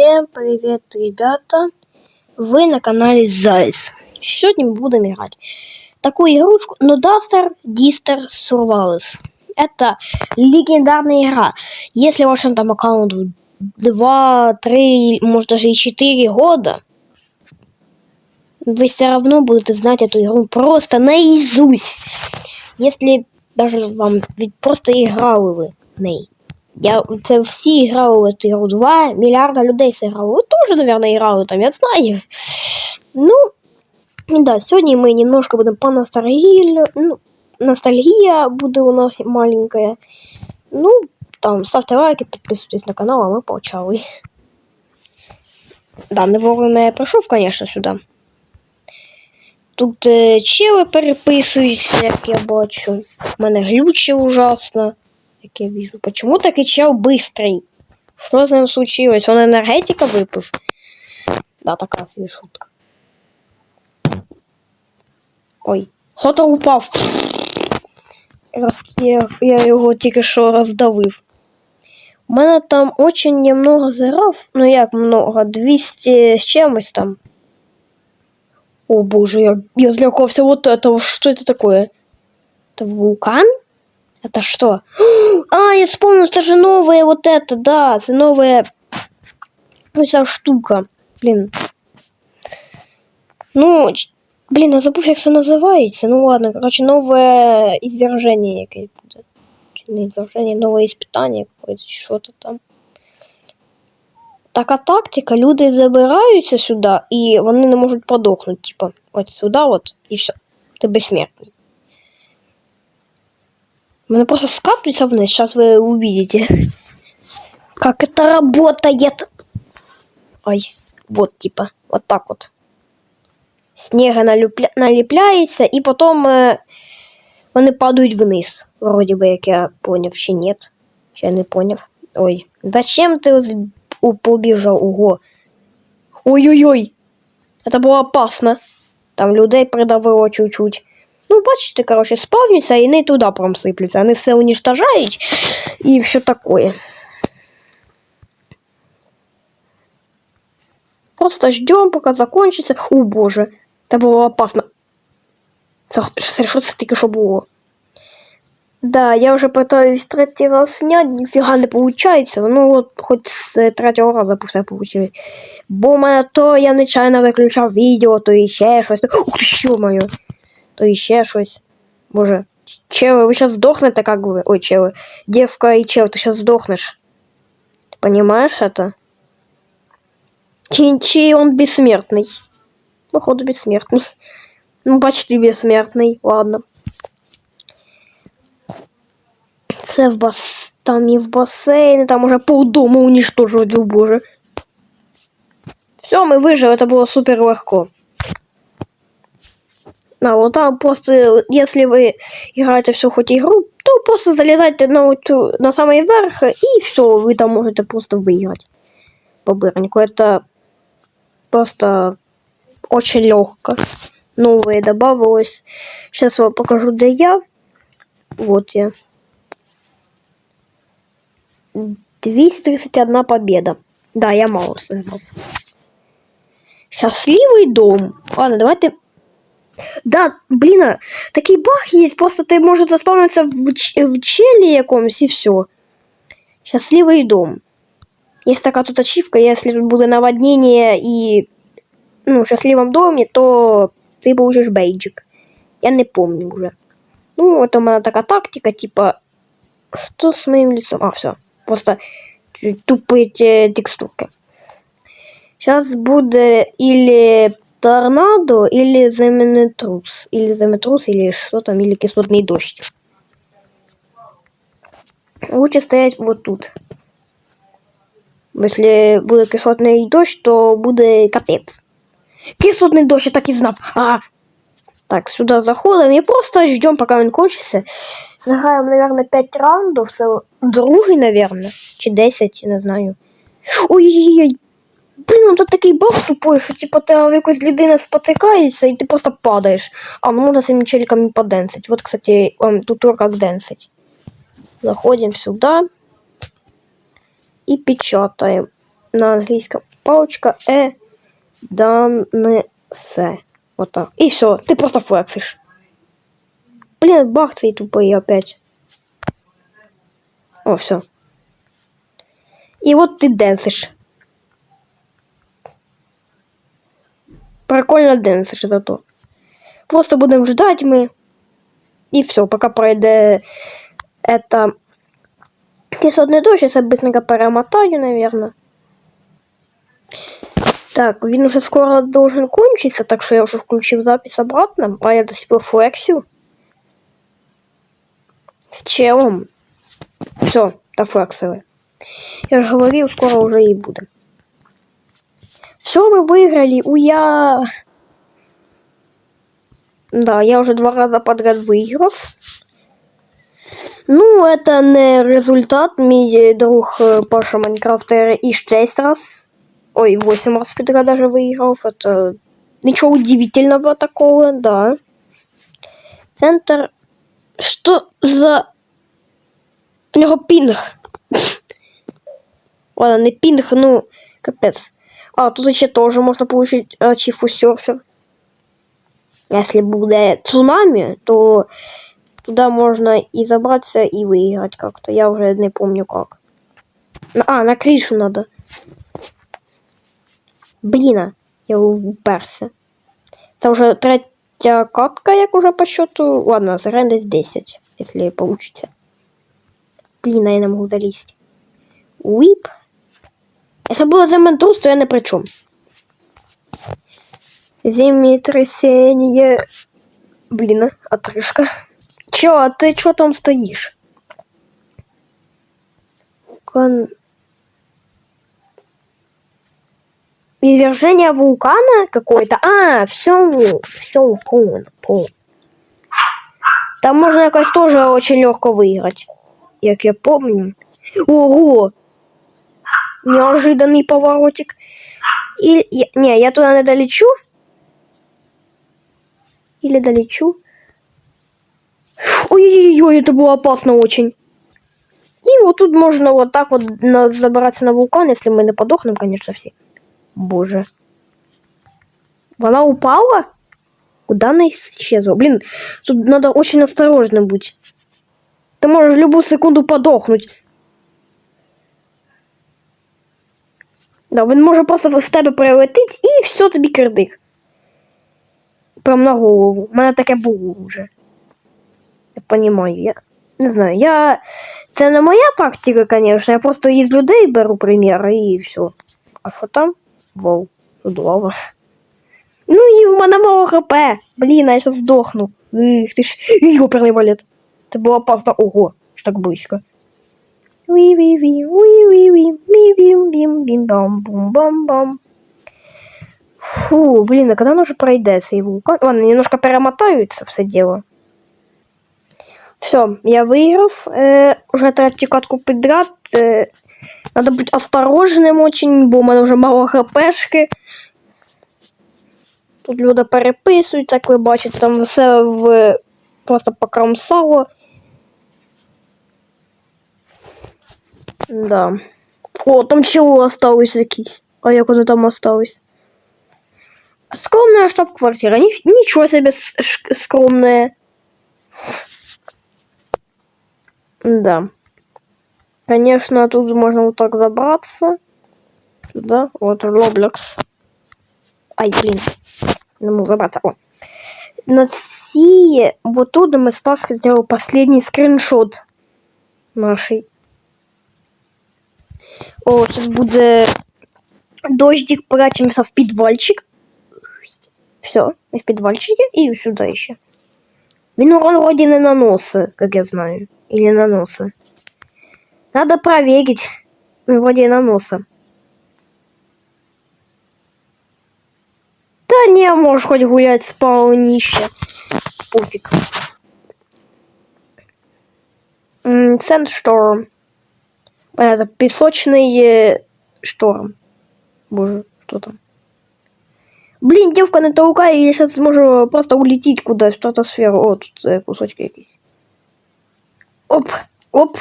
Всем привет, ребята! Вы на канале Зайц. Сегодня мы будем играть такую игрушку Duster Dister Survivors. Это легендарная игра. Если вашему там аккаунту 2, 3, может даже и 4 года, вы все равно будете знать эту игру просто наизусть. Если даже вам ведь просто играли вы в ней. Я це всі грали в цю ігру. 2 мільярда людей зіграли. Ви теж, наверное, грали там, я знаю. Ну, да, сьогодні ми немножко будемо по ностальгии. Ну, ностальгия буде у нас маленькая. Ну, там, ставте лайки, підписуйтесь на канал, а ми почали. Да, не вовремя я прийшов, конечно, сюди. Тут е, чели переписуються, як я бачу. У мене глючі ужасно. Як я вижу. Почему такий чел быстрый? Що з ним случилось? Он енергетика випив? Да, така собі шутка. Ой, хто упав. Раз, я, я його тільки що роздавив. У мене там очень немного зіграв. Ну як много? 200 з чимось там. О боже, я, я злякався вот этого. Что это такое? Это вулкан? Это что? А, я вспомнил, это же новое вот это, да, это новая вся штука. Блин. Ну, блин, я забув, як це називається. Ну ладно, короче, новое извержение яке буде. Чи не извержение, новое испытание какое-то, що-то там. Така тактика, люди забираються сюди, і вони не можуть подохнути. Типа, от сюди, от, і все. Ти безсмертний. Она просто скатывается вниз. Сейчас вы увидите, как это работает. Ой, вот типа, вот так вот. Снега наліпля... наліпляється, і потім е, вони падають вниз. Вроді би, як я поняв, чи нет. Чи я не поняв. Ой, зачем ти побіжав? Ого. Ой-ой-ой. Это було опасно. Там людей придавило чуть-чуть. Ну, бачите, короче, спавняться и не туда прям сыплются. Они все уничтожают и все такое. Просто ждем, пока закончится. О, боже, это было опасно. Что это таки что было? Да, я уже пытаюсь третий раз снять, нифига не получается. Ну вот, хоть с третього разу все получилось. Бо мене то я нечайно виключав відео, то і ще щось. Ух ти, що моє то іще щось. Боже, чели, вы сейчас сдохнете, как бы. Ой, чели. Девка и чел, ты сейчас сдохнешь. Ты понимаешь это? Чинчи, он бессмертный. Походу, бессмертный. Ну, почти бессмертный. Ладно. Це в бас... Там и в бассейне, там уже полдома уничтожили, боже. Все, мы выжили, это было супер легко. А вот там просто, если вы играете всю хоть игру, то просто залезайте на, вот, на самый верх, и все, вы там можете просто выиграть по бырнику. Это просто очень легко. Новые добавилось. Сейчас вам покажу, где я. Вот я. 231 победа. Да, я мало сыграл. Счастливый дом. Ладно, давайте Да, блін, такий баг є, просто ти можеш заспавнитися в, в челі якомусь і все. Счастливый дом. Есть такая тут ачивка, если тут будет наводнение и ну, в счастливом доме, то ты получишь бейджик. Я не помню уже. Ну, это у меня такая тактика, типа, что с моим лицом? А, все. Просто чуть тупые текстурки. Сейчас будет или торнадо или землетрус. Или землетрус, или что там, или кислотный дождь. Лучше стоять вот тут. Если будет кислотный дождь, то будет капец. Кислотный дождь, я так и знал. А! Так, сюда заходим и просто ждем, пока он кончится. Заграємо, наверное, 5 раундов. Це другий, наверное. Чи 10, не знаю. Ой-ой-ой! Блін, ну тут такий баг тупой, що типа ти в якусь людина спотикаєшся і ти просто падаєш. А, ну можна цим челиком не поденсить. Вот, кстати, он тут как денсить. Заходим сюда и печатаем. на английском. Палочка э дансе. Вот так. И все, ты просто флексишь. Блин, бах ты тупые опять. О, все. И вот ты дэнсишь. Прикольно дэнсишь это то. Просто будем ждать мы. И все, пока пройде это кислотный дождь, я быстренько перемотаю, наверное. Так, він уже скоро должен кончиться, так что я уже включил запись обратно, а я до сих пор флексил. С челом. Все, дофлексили. Я же говорил, скоро уже и буду. Все, мы выиграли, уя! Да, я уже два раза подряд выиграл. Ну, это не результат. Мій друг э, Паша Майнкрафтер и 6 раз. Ой, 8 раз подряд даже выиграл. Это ничего удивительного такого, да. Центр. Что за... У него пинг. Ладно, не пинг, ну, капец. А, тут еще тоже можно получить ачивку серфер. Если будет цунами, то туда можно и забраться, и выиграть как-то. Я уже не помню как. А, на крышу надо. Блин, а, я уперся. Это уже третья катка, як уже по счету. Ладно, заграем десь 10, если получится. Блин, я не могу залезть. Уип. Если было землетрус, то я не при чем. Землетрясение. Блин, отрыжка. Чё, а ты чё там стоишь? Вулкан... Извержение вулкана какое-то? А, все, все, понял, понял. Там можно якось тоже очень легко выиграть. Як я помню. Ого! Неожиданный поворотик. И, я, не, я туда не долечу. Или долечу. Ой-ой-ой, это было опасно очень. И вот тут можно вот так вот на, забраться на вулкан, если мы не подохнем, конечно, все. Боже. Она упала? Куда она исчезла? Блин, тут надо очень осторожно быть. Ты можешь любую секунду подохнуть. Да, він може просто в тебе прилетить і все тобі кирдик. Прям на голову. У мене таке було вже. Я понимаю, я не знаю. Я... Це не моя тактика, конечно. Я просто із людей беру примір і все. А що там? Вау, чудово. Ну і в мене мало хп. Блін, я сейчас здохну. Эх, ти ж ёперний балет. Це було опасно. Ого, ж так близько. Ми бим бим бим бам бум бам бам Фу, блин, а когда оно уже пройдет сей вулкан? Ладно, немножко перемотаются все дело. Все, я выиграл. Э, уже третью катку подряд. Э, надо быть осторожным очень, бо у мене вже мало хпшки. Тут люди переписують, як ви бачите, там все в просто покромсало. Да. О, там чего осталось якийсь. А як воно там осталось? Скромная штаб-квартира. Ничего себе скромная. Да. Конечно, тут можно вот так забраться. Сюда. Вот Roblox. Ай, блин. Не могу забраться. О. На ці... Вот тут мы с Пашкой сделал последний скриншот нашей О, сейчас буде дождик, прячемся в підвальчик. Все, мы в підвальчике и сюда еще. Він урон вроде не наносит, как я знаю. Или наносит. Надо проверить. Вроде наноса. Да не, можешь хоть гулять спаунище. Пофиг. Сендшторм. Это песочный шторм. Боже, что там? Блин, девка не толкає, я сейчас можу просто улететь куда-то в стратосферу. О, тут э, кусочки якісь. Оп, оп.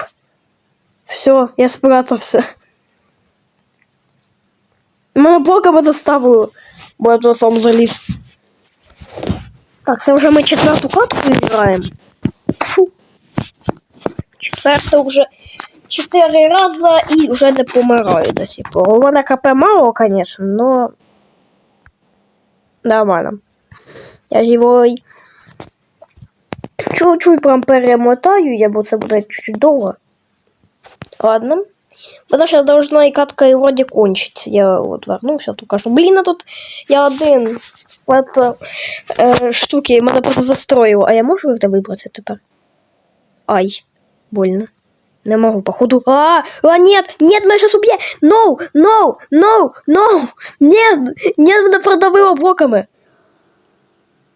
Все, я спрятался. Мене блоками заставило, бо я туди сам заліз. Так, це вже ми четверту катку граємо. Фу. Четверта вже чотири рази і вже не помираю до сих пор. У мене КП мало, звісно, но нормально. Я живой. Чуть-чуть прям перемотаю, я бо це буде чуть-чуть довго. Ладно. Потому что должна и катка и вроде кончить. Я вот вернулся, только что. Блин, а тут я один. Это э, штуки мене просто застроїло. А я можу як-то вибратися тепер? Ай, больно. Не можу, походу. А, а нет, нет, меня сейчас убьет. No, no, no, no. Нет, нет, мене продавило блоками.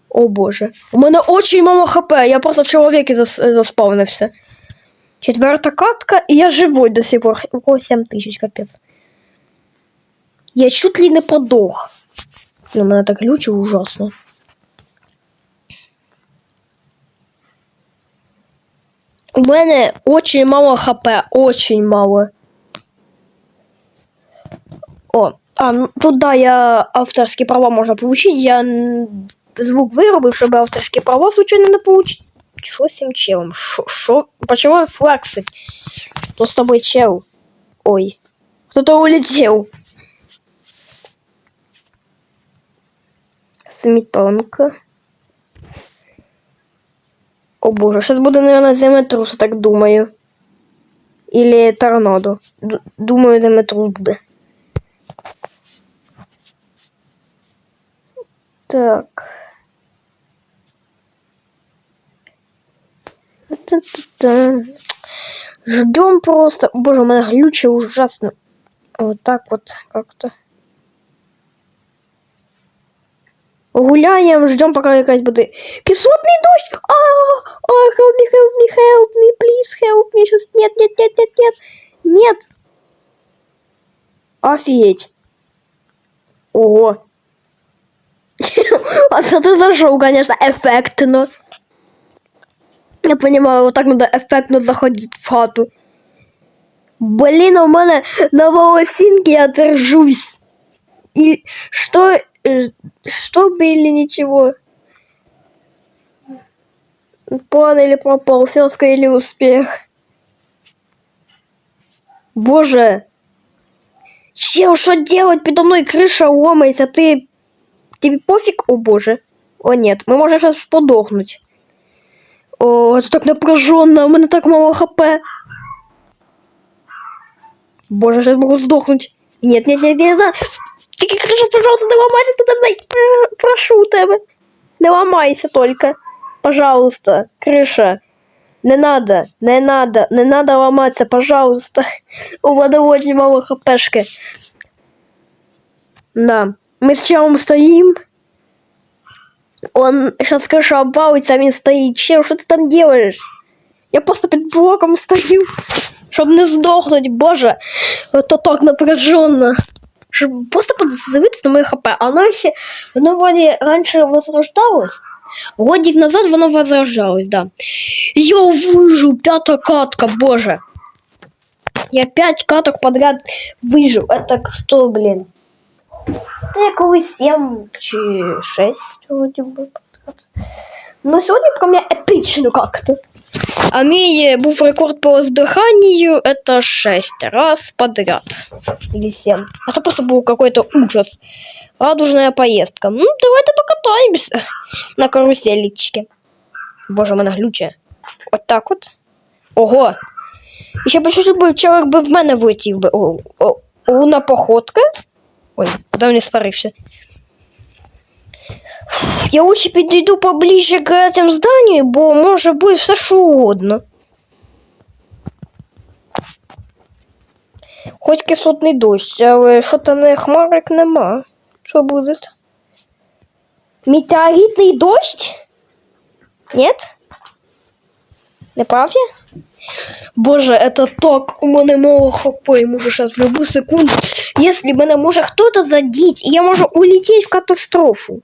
О боже. У мене очень мало хп. Я просто в чоловіки зас, заспавнився. Четверта катка, и я живой до сих пор. 7 тысяч, капец. Я чуть ли не подох. Ну, мене так глючило ужасно. У мене очень мало хп, очень мало. О, а, ну, тут да, я авторські права можна получить. Я звук виробив, щоб авторські права случайно не получить. Що з цим челом? Шо, шо? Почему он флексит? Кто с тобой чел? Ой. Кто-то улетел. Сметанка. О боже, сейчас буде, наверное, землетрус, так думаю. Или торнадо. Д- думаю, землетрус буде. Так. Ждем просто. Боже, у меня глючи ужасно. Вот так вот как-то. Гуляем, ждем, пока якась буде. Кислотный дождь! А, а, help me, help me, help me, please, help me. Сейчас. Нет, нет, нет, нет, нет. Нет. Офигеть. Ого. А це ти зашел, конечно, эффектно. Я понимаю, вот так надо эффектно заходить в хату. Блин, у мене на волосинке я держусь. И что, э, что бы или ничего. План или пропал, фиаско или успех. Боже. Чел, что делать? Передо мной крыша ломается, ты... Тебе пофиг? О боже. О нет, мы можем сейчас подохнуть. О, это так напряженно, у меня так мало хп. Боже, сейчас могу сдохнуть. Нет, нет, нет, нет, нет. Тільки крыша, пожалуйста, не ломайся туда, П- прошу тебе. Не ломайся только. Пожалуйста, крыша. Не надо, не надо, не надо ломаться, пожалуйста. У меня очень мало хпшки. Да, мы с челом стоим. Он сейчас крыша обвалится, а він стоит. Чел, что ты там делаешь? Я просто під блоком стою, щоб не здохнуть, боже. Это так напряженно. Щоб просто подивитися на моє хп. А Оно ще, воно вроде раніше возрождалось. Годик назад воно возрождалось, да. Я выжил, пятая катка, боже. Я пять каток подряд выжил. Это что, блин? Та я колись 7 чи 6 вроде бы. подряд. Но сьогодні прям я епічно как-то. А мій е, був рекорд по здиханню, это 6 раз подряд. Или 7. Это просто был какой-то ужас. Радужная поездка. Ну, давайте покатаемся на каруселечке. Боже, мене глюче. От так от. Ого. І ще почув, щоб чоловік би в мене влетів би. О, о, луна походка. Ой, куди він сварився? Фух, Я лучше підійду поближе к этим зданию, бо може бути все що угодно. Хоч кислотний дощ, але що то не хмарок нема. Що буде? Метеоритний дощ? Нет? Не правда? Боже, это так, у мене мало хп, і можу сейчас в любую секунду. Если мене може хто-то задіть, і я можу улететь в катастрофу.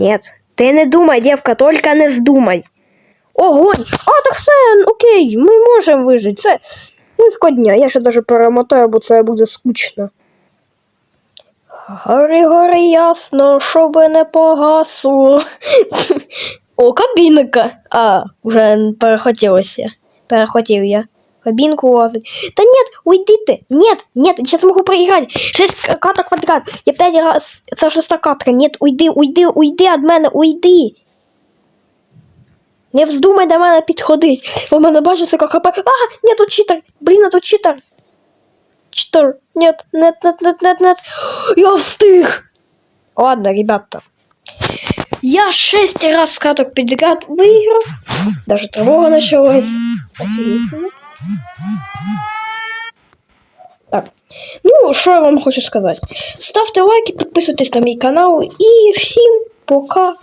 Нет, ти не думай, девка, только не вздумай. Огонь! А, так все, окей, ми можемо вижити. Це близько дня. Я ще даже перемотаю, бо це буде скучно. Гори, гори ясно, щоб не погасло. О, кабінка. А, вже перехотілося. Перехотів я. Кабинку лазать. Да нет, уйди ты. Нет, нет, я сейчас могу проиграть. 6 ката квадрат. Я 5 раз. Це шоста катка. Нет, уйди, уйди, уйди від мене, уйди. Не вздумай до мене підходить. У мене бачиться як хп. А, нет, тут читер. Блін, тут читер. Читер. Нет, нет, нет, нет, нет, нет. Я встиг. Ладно, ребята. Я 6 раз каток подряд выиграл. Даже тревога началась. Офигительно. Так. Ну, що я вам хочу сказати? Ставте лайки, підписуйтесь на мій канал і всім пока.